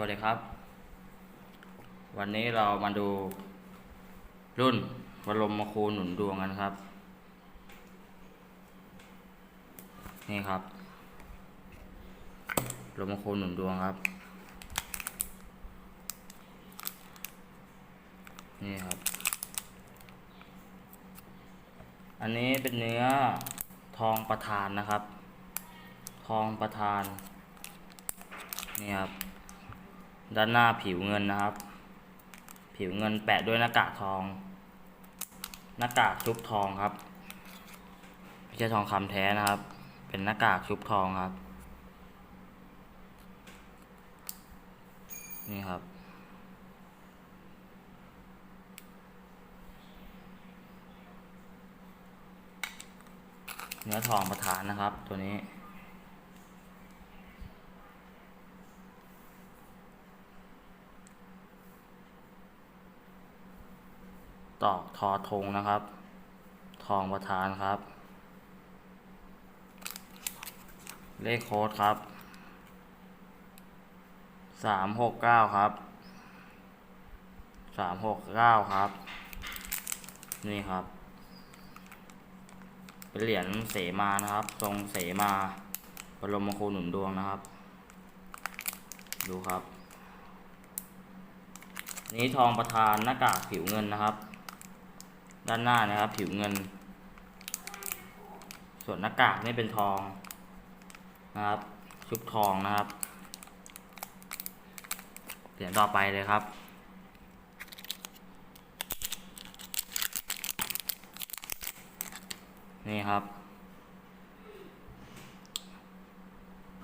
วัสดีครับ วันนี้เรามาดูรุ่นบรมมครูหนุนดวงกันครับ นี่ครับบรมครูหนุนดวงครับ นี่ครับ อันนี้เป็นเนื้อทองประทานนะครับ ทองประทาน นี่ครับ ด้านหน้าผิวเงินนะครับ ผิวเงินแปะด้วยหน้ากากทอง หน้ากากชุบทองครับไม่ใช่ทองคำแท้นะครับ เป็นหน้ากากชุบทองครับ นี่ครับเนื้อทองประทานนะครับตัวนี้ ตอกทอทงนะครับ ทองประธานครับ เลขโค้ดครับสามหกเก้าครับสามหกเก้าครับ นี่ครับ เป็นเหรียญเสมานะครับ ทรงเสมาบรมครูหนุนดวงนะครับ ดูครับ นี้ทองประธานหน้ากากผิวเงินนะครับ ด้านหน้านะครับ ผิวเงิน ส่วนหน้ากากนี่เป็นทองนะครับ ชุบทองนะครับเหรียญต่อไปเลยครับนี่ครับ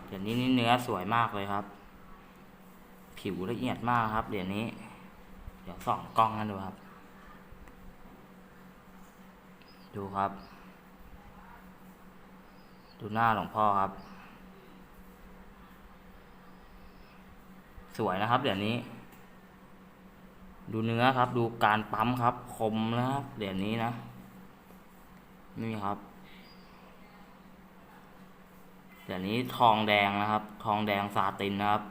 เหรียญนี้นี่เนื้อสวยมากเลยครับ ผิวละเอียดมากครับเหรียญนี้ เดี๋ยวส่องกล้องกันดูครับ ดูครับ ดูหน้าหลวงพ่อครับ สวยนะครับเหรียญนี้ ดูเนื้อครับ ดูการปั๊มครับ คมนะครับเหรียญนี้นะ นี่ครับเหรียญนี้ทองแดงนะครับ ทองแดงซาตินนะครับ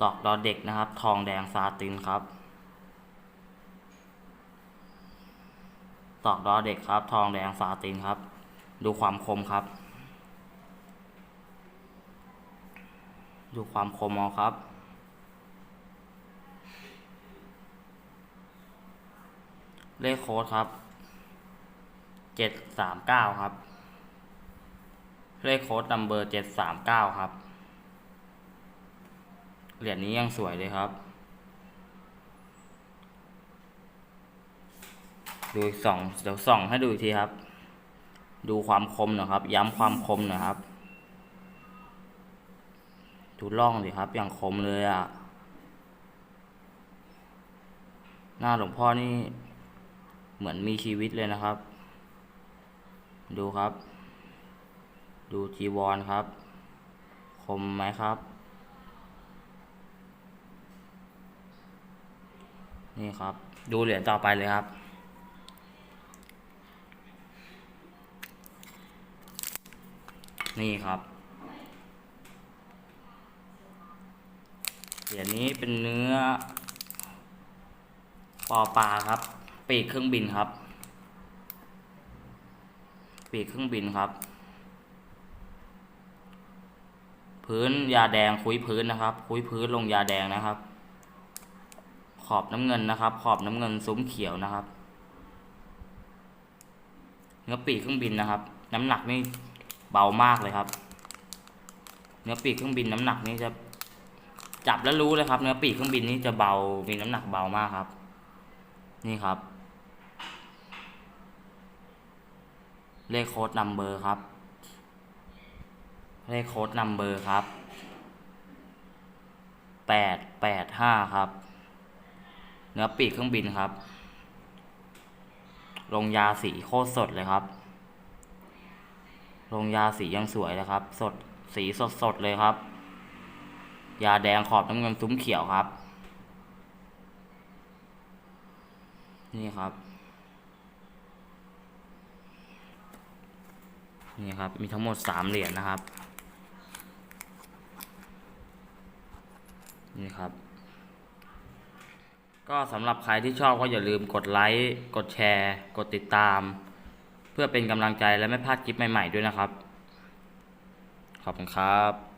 ตอกดอเด็กนะครับ ทองแดงซาตินครับ ตอกดอเด็กครับ ทองแดงซาตินครับ ดูความคมครับ ดูความคมเอาครับเลขโค้ดครับ เจ็ดสามเก้าครับ เลขโค้ดนัมเบอร์เจ็ดสามเก้าครับ เหรียญนี้ยังสวยเลยครับ ดูสองเดี๋ยวส่องให้ดูอีกทีครับ ดูความคมหนะครับ ย้ำความคมหนะครับดูร่องสิครับ อย่างคมเลยอะ่ะ หน้าหลวงพ่อนี่เหมือนมีชีวิตเลยนะครับ ดูครับ ดูจีวรครับ คมไหมครับ นี่ครับ ดูเหรียญต่อไปเลยครับ นี่ครับเหรียญนี้เป็นเนื้อปอปลาครับ ปีกเครื่องบินครับ ปีกเครื่องบินครับ พื้นยาแดงคุยพื้นนะครับ คุยพื้นลงยาแดงนะครับ ขอบน้ำเงินนะครับ ขอบน้ำเงินซุ้มเขียวนะครับ เนื้อปีกเครื่องบินนะครับ น้ำหนักนี่ เบามากเลยครับ เนื้อปีกเครื่องบินน้ำหนักนี่จะจับแล้วรู้เลยครับ เนื้อปีกเครื่องบินนี่จะเบามีน้ำหนักเบามากครับ นี่ครับ เลขโค้ดนัมเบอร์ครับ เลขโค้ดนัมเบอร์ครับแปดแปดห้าครับ เนื้อปีกเครื่องบินครับ ลงยาสีโคตรสดเลยครับ ลงยาสียังสวยเลยครับ สดสีสดสดเลยครับ ยาแดงขอบน้ำเงินซุ้มเขียวครับ นี่ครับ นี่ครับ มีทั้งหมดสามเหรียญนะครับ นี่ครับ ก็สำหรับใครที่ชอบก็อย่าลืมกดไลค์ กดแชร์ กดติดตาม เพื่อเป็นกำลังใจและไม่พลาดคลิปใหม่ ๆ ด้วยนะครับ ขอบคุณครับ